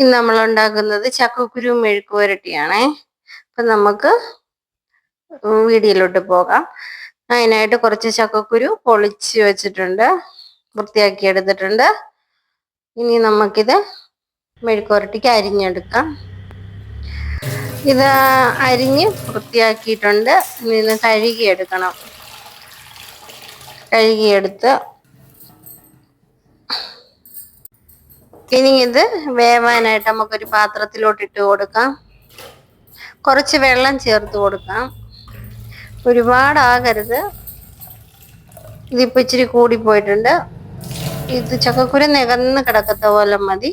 ഇന്ന് നമ്മൾ ഉണ്ടാക്കുന്നത് ചക്കക്കുരു മെഴുക്ക് പുരട്ടിയാണേ. അപ്പൊ നമുക്ക് വീഡിയോയിലോട്ട് പോകാം. അതിനായിട്ട് കുറച്ച് ചക്കക്കുരു പൊളിച്ച് വെച്ചിട്ടുണ്ട്. വൃത്തിയാക്കി എടുത്തിട്ടുണ്ട് ഇനി നമുക്കിത് മെഴുക്ക് പുരട്ടിക്ക് അരിഞ്ഞെടുക്കാം. ഇത് അരിഞ്ഞ് വൃത്തിയാക്കിയിട്ടുണ്ട്. ഇനി കഴുകിയെടുക്കണം. കഴുകിയെടുത്ത് ഇനി ഇത് വേവാനായിട്ട് നമുക്കൊരു പാത്രത്തിലോട്ട് ഇട്ട് കൊടുക്കാം. കുറച്ച് വെള്ളം ചേർത്ത് കൊടുക്കാം. ഒരുപാടാകരുത്. ഇതിപ്പോൾ ഇച്ചിരി കൂടിപ്പോയിട്ടുണ്ട് ഇത് ചക്കക്കുര നികന്ന് കിടക്കത്ത പോലെ മതി.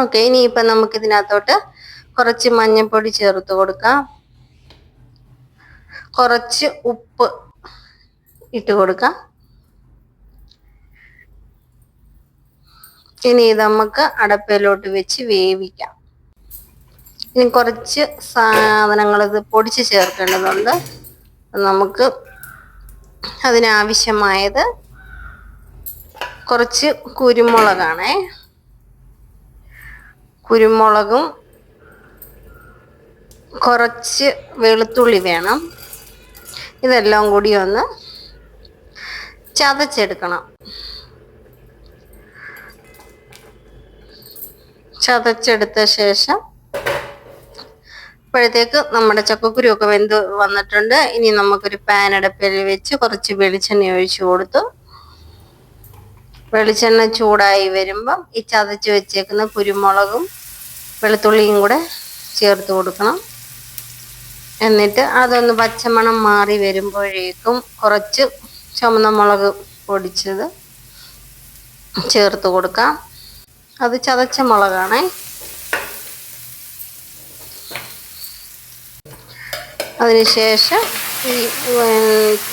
ഓക്കെ ഇനിയിപ്പോൾ നമുക്ക് ഇതിനകത്തോട്ട് കുറച്ച് മഞ്ഞൾപ്പൊടി ചേർത്ത് കൊടുക്കാം. കുറച്ച് ഉപ്പ് ഇട്ട് കൊടുക്കാം. ഇനി ഇത് നമുക്ക് അടപ്പയിലോട്ട് വെച്ച് വേവിക്കാം. ഇനി കുറച്ച് സാധനങ്ങൾ ഇത് പൊടിച്ച് ചേർക്കേണ്ടതുണ്ട്. നമുക്ക് അതിനാവശ്യമായത് കുറച്ച് കുരുമുളകാണേ. കുരുമുളകും കുറച്ച് വെളുത്തുള്ളി വേണം. ഇതെല്ലാം കൂടി ഒന്ന് ചതച്ചെടുക്കണം. ചതച്ചെടുത്ത ശേഷം അപ്പോഴത്തേക്ക് നമ്മുടെ ചക്കക്കുരു ഒക്കെ വെന്ത് വന്നിട്ടുണ്ട്. ഇനി നമുക്കൊരു പാൻ അടുപ്പിൽ വെച്ച് കുറച്ച് വെളിച്ചെണ്ണ ഒഴിച്ചു കൊടുത്തു. വെളിച്ചെണ്ണ ചൂടായി വരുമ്പം ഈ ചതച്ച് വെച്ചേക്കുന്ന കുരുമുളകും വെളുത്തുള്ളിയും കൂടെ ചേർത്ത് കൊടുക്കണം. എന്നിട്ട് അതൊന്ന് പച്ചമണം മാറി വരുമ്പോഴേക്കും കുറച്ച് ചുമന്ന മുളക് പൊടിച്ചത് ചേർത്ത് കൊടുക്കാം. അത് ചതച്ച മുളകാണേ. അതിനുശേഷം ഈ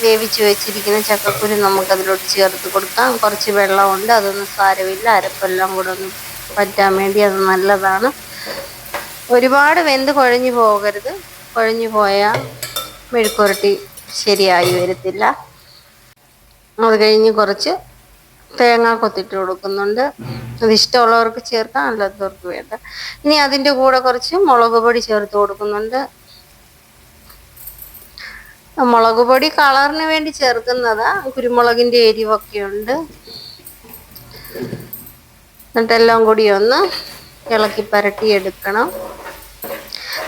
വേവിച്ച് വെച്ചിരിക്കുന്ന ചക്കക്കുരു നമുക്കതിലോട്ട് ചേർത്ത് കൊടുക്കാം. കുറച്ച് വെള്ളമുണ്ട് അതൊന്നും സാരമില്ല. അരപ്പെല്ലാം കൂടെ ഒന്ന് പറ്റാൻ വേണ്ടി അത് നല്ലതാണ്. ഒരുപാട് വെന്ത് കുഴഞ്ഞു പോകരുത്. കുഴഞ്ഞു പോയാൽ മെഴുക്കുരട്ടി ശരിയായി വരത്തില്ല. അത് കഴിഞ്ഞ് കുറച്ച് തേങ്ങ കൊത്തിട്ട് കൊടുക്കുന്നുണ്ട്. അത് ഇഷ്ടമുള്ളവർക്ക് ചേർക്കാം അല്ലാത്തവർക്ക് വേണ്ട. ഇനി അതിന്റെ കൂടെ കുറച്ച് മുളക് പൊടി ചേർത്ത് കൊടുക്കുന്നുണ്ട്. മുളക് പൊടി കളറിന് വേണ്ടി ചേർക്കുന്നതാ. കുരുമുളകിന്റെ എരിവൊക്കെ ഉണ്ട്. എന്നിട്ടെല്ലാം കൂടി ഒന്ന് ഇളക്കി പരട്ടി എടുക്കണം.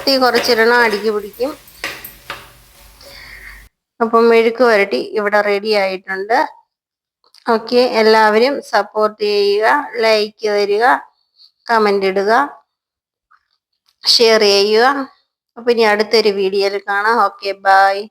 തീ കുറച്ചിടണം അടുക്കി പിടിക്കും. അപ്പം മെഴുക്ക് വരട്ടി ഇവിടെ റെഡി ആയിട്ടുണ്ട്. ഓക്കെ എല്ലാവരും സപ്പോർട്ട് ചെയ്യുക ലൈക്ക് തരിക കമന്റ് ഇടുക ഷെയർ ചെയ്യുക. അപ്പം ഇനി അടുത്തൊരു വീഡിയോയിൽ കാണാം. Okay bye